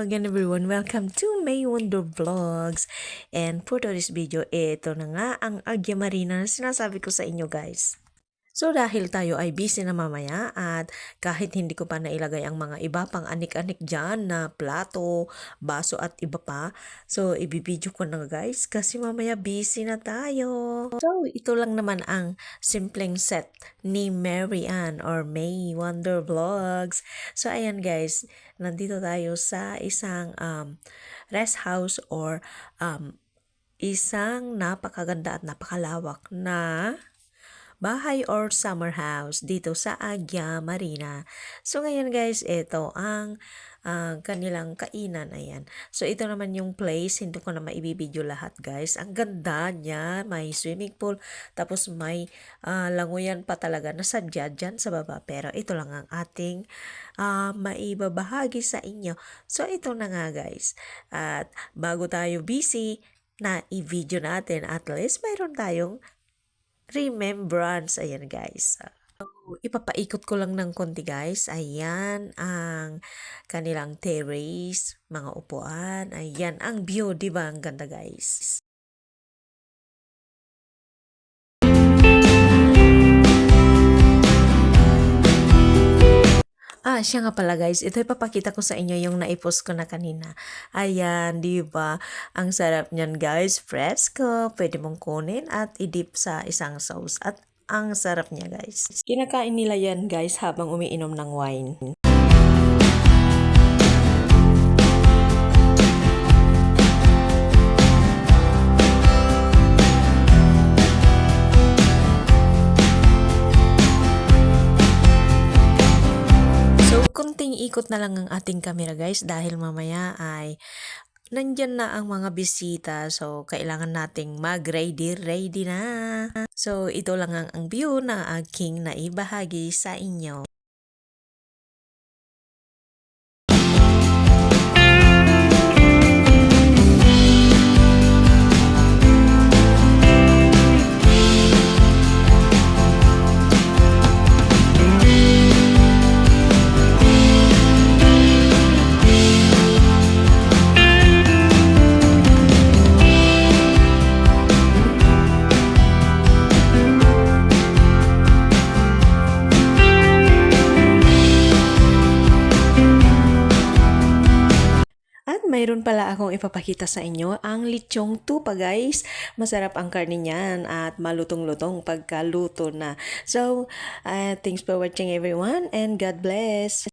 again everyone, welcome to May Wonder Vlogs. And for today's video, ito na nga ang Agya Marina na sinasabi ko sa inyo guys. So dahil tayo ay busy na mamaya at kahit hindi ko pa nailagay ang mga iba pang anik-anik dyan na plato, baso at iba pa, so ibibidyo ko na guys kasi mamaya busy na tayo. So ito lang naman ang simpleng set ni Mary Ann or May Wonder Vlogs. So ayan guys, nandito tayo sa isang um, rest house or um, isang napakaganda at napakalawak na bahay or summer house dito sa Agya Marina. So ngayon guys, ito ang ah, kanilang kainan. Ayan. So ito naman yung place. Hindi ko na maibibideo lahat guys. Ang ganda niya. May swimming pool. Tapos may ah, languyan pa talaga na sadya dyan sa baba. Pero ito lang ang ating ah, maibabahagi sa inyo. So ito na nga guys. At bago tayo busy na i-video natin, at least mayroon tayong remembrance. Ayan guys. So, ipapaikot ko lang ng konti guys. Ayan ang kanilang terrace, mga upuan. Ayan ang view, di ba? Ang ganda guys. Siya nga pala guys. Ito ipapakita ko sa inyo yung naipost ko na kanina. Ayan, di ba? Ang sarap niyan guys. Fresco. Pwede mong kunin at idip sa isang sauce. At ang sarap niya guys. Kinakain nila yan guys habang umiinom ng wine. So, kunting ikot na lang ang ating camera guys dahil mamaya ay nandyan na ang mga bisita. So, kailangan nating mag-ready, ready na. So, ito lang ang, ang view na aking naibahagi sa inyo. Mayroon pala akong ipapakita sa inyo ang lechong tupa guys. Masarap ang karne niyan at malutong-lutong pagkaluto na. So, uh, thanks for watching everyone and God bless.